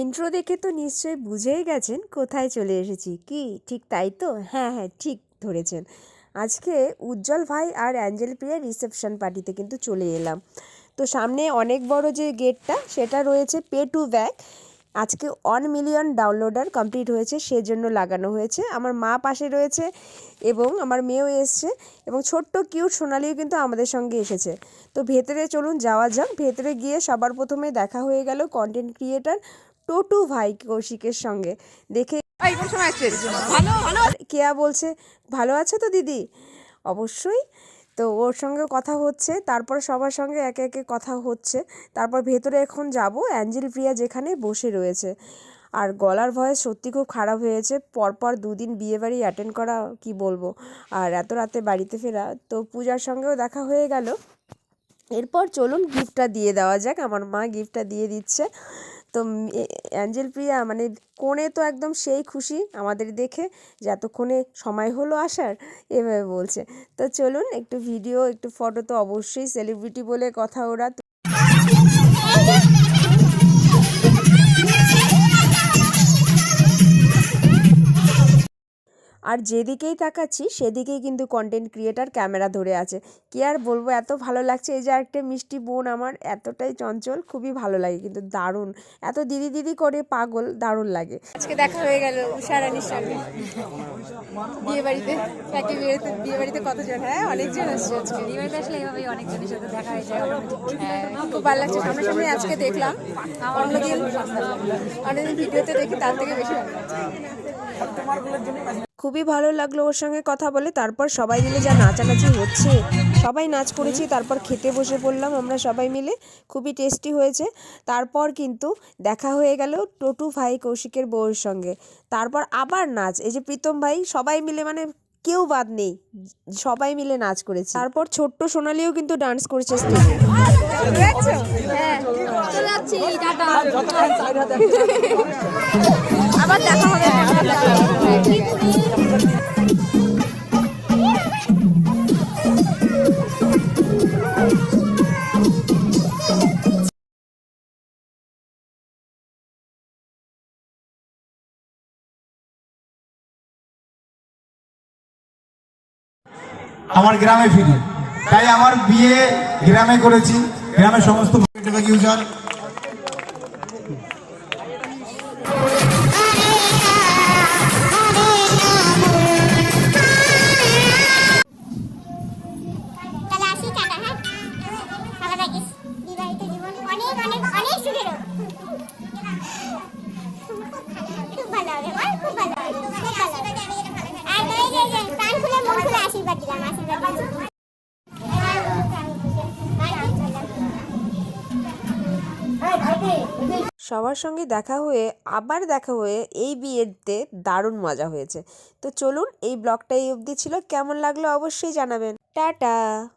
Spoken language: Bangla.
ইন্ট্রো দেখে তো নিশ্চয়ই বুঝেই গেছেন কোথায় চলে এসেছি। কি? ঠিক তাই তো? হ্যাঁ হ্যাঁ ঠিক ধরেছেন। আজকে উজ্জ্বল ভাই আর অ্যাঞ্জেল প্রিয়ার রিসেপশন পার্টিতে কিন্তু চলে এলাম। তো সামনে অনেক বড় যে গেটটা, সেটা রয়েছে পে টু ব্যাক। আজকে ওয়ান মিলিয়ন ডাউনলোডার কমপ্লিট হয়েছে, সেজন্য লাগানো হয়েছে। আমার মা পাশে রয়েছে এবং আমার মেয়েও এসছে এবং ছোট্ট কিউট সোনালিও কিন্তু আমাদের সঙ্গে এসেছে। তো ভেতরে চলুন, যাওয়া যাক। ভেতরে গিয়ে সবার প্রথমে দেখা হয়ে গেল কন্টেন্ট ক্রিয়েটার টোটু ভাই কৌশিকের সঙ্গে। দেখে এই কোন সময় আসছেন? ভালো ভালো। কেয়া বলছে ভালো আছে তো দিদি? অবশ্যই। তো ওর সঙ্গে কথা হচ্ছে তারপর সবার সঙ্গে একে একে কথা হচ্ছে। তারপর ভেতরে এখন যাব অ্যাঞ্জেল প্রিয়া যেখানে বসে রয়েছে। আর গলার ভয়েস সত্যি খুব খারাপ হয়েছে। পরপর দুদিন বিয়েবাড়ি অ্যাটেন্ড করা কি বলব? আর এত রাতে বাড়িতে ফেরা। তো পূজার সঙ্গেও দেখা হয়ে গেল। এরপর চলুন গিফটটা দিয়ে দেওয়া যাক। আমার মা গিফটটা দিয়ে দিচ্ছে। তো অ্যাঞ্জেল প্রিয়া মানে কোণে তো একদম সেই খুশি আমাদের দেখে যে এতক্ষণে সময় হলো আসার, এভাবে বলছে। তো চলুন একটু ভিডিও একটু ফটো তো অবশ্যই সেলিব্রিটি বলে কথা ওরা আর যেদিকেই তাকাচ্ছি সেদিকেই কিন্তু কন্টেন্ট ক্রিয়েটার ক্যামেরা ধরে আছে। কি আর বলব এত ভালো লাগছে। এই যে একটা মিষ্টি বোন আমার এতটাই চঞ্চল খুবই ভালো লাগে কিন্তু দারুণ। এত দিদি দিদি করে পাগল দারুণ লাগে। আজকে দেখা হয়ে গেল উষারানির সঙ্গে। বিয়ে বাড়িতে একই বিয়েতে বিয়ে বাড়িতে কতজন? হ্যাঁ অনেকজন আসছে আজকে। বিয়ে বাড়িতে আসলে এইভাবেই অনেকজনের সাথে দেখা হয়ে যায়। হ্যাঁ, খুব ভালো লাগছে। সামনাসামনি আজকে দেখলাম। অন্যদিন অন্যদিন ভিডিওতে দেখি তার থেকে বেশি ভালো লাগছে। খুবই ভালো লাগল ওর সঙ্গে কথা বলে। তারপর সবাই মিলে যা নাচানাচি হচ্ছে, সবাই নাচ করেছি, তারপর খেতে বসে পড়লাম আমরা সবাই মিলে, খুবই টেস্টি হয়েছে। তারপর কিন্তু দেখা হয়ে গেল টোটু ভাই কৌশিকের বউয়ের সঙ্গে। তারপর আবার নাচ, এই যে প্রীতম ভাই, সবাই মিলে মানে কেউ বাদ নেই, সবাই মিলে নাচ করেছে। তারপর ছোট্ট সোনালিও কিন্তু ডান্স করেছে আবার দেখা হবে। আমার গ্রামে ফিরি। তাই আমার বিয়ে গ্রামে করেছি। গ্রামের সমস্ত ইউজার সবার সঙ্গে দেখা হয়ে, আবার দেখা হয়ে এই বিয়েতে দারুণ মজা হয়েছে। তো চলুন এই ব্লগটা এই অবধি ছিল। কেমন লাগল অবশ্যই জানাবেন। টাটা।